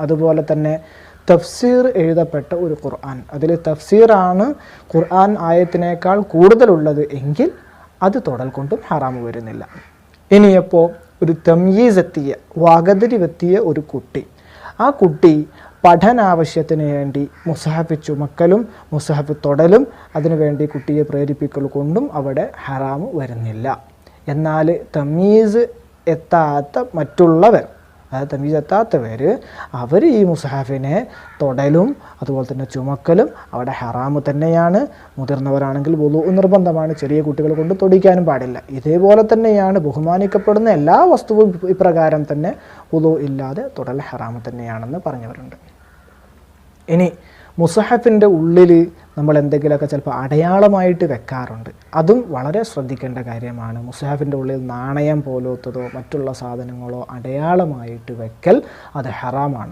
അതുപോലെ തന്നെ തഫ്സീർ എഴുതപ്പെട്ട ഒരു ഖുർആൻ. അതിൽ തഫ്സീറാണ് ഖുർആൻ ആയത്തിനേക്കാൾ കൂടുതലുള്ളത് എങ്കിൽ അത് തൊടൽ കൊണ്ടും ഹറാമ് വരുന്നില്ല. ഇനിയപ്പോൾ ഒരു തമീസ് എത്തിയ വാഗതിരിവെത്തിയ ഒരു കുട്ടി. ആ കുട്ടി പഠനാവശ്യത്തിന് വേണ്ടി മുസഹഫ് ചുമക്കലും മുസഹഫ് തൊടലും അതിനുവേണ്ടി കുട്ടിയെ പ്രേരിപ്പിക്കൽ കൊണ്ടും അവിടെ ഹറാമ് വരുന്നില്ല. എന്നാൽ തമീസ് എത്താത്ത മറ്റുള്ളവർ തമീസ് എത്താത്തവർ അവർ ഈ മുസഹാഫിനെ തൊടലും അതുപോലെ തന്നെ ചുമക്കലും അവിടെ ഹറാമ് തന്നെയാണ്. മുതിർന്നവരാണെങ്കിൽ വുളു നിർബന്ധമാണ്. ചെറിയ കുട്ടികൾ കൊണ്ട് തൊടിക്കാനും പാടില്ല. ഇതേപോലെ തന്നെയാണ് ബഹുമാനിക്കപ്പെടുന്ന എല്ലാ വസ്തുവും ഇപ്രകാരം തന്നെ വുളു ഇല്ലാതെ തൊടൽ ഹറാമ് തന്നെയാണെന്ന് പറഞ്ഞവരുണ്ട്. ഇനി മുസഹഫിന്റെ ഉള്ളിൽ നമ്മൾ എന്തെങ്കിലുമൊക്കെ ചിലപ്പോൾ അടയാളമായിട്ട് വെക്കാറുണ്ട്. അതും വളരെ ശ്രദ്ധിക്കേണ്ട കാര്യമാണ്. മുസാഫിന്റെ ഉള്ളിൽ നാണയം പോലത്തതോ മറ്റുള്ള സാധനങ്ങളോ അടയാളമായിട്ട് വെക്കൽ അത് ഹറാമാണ്.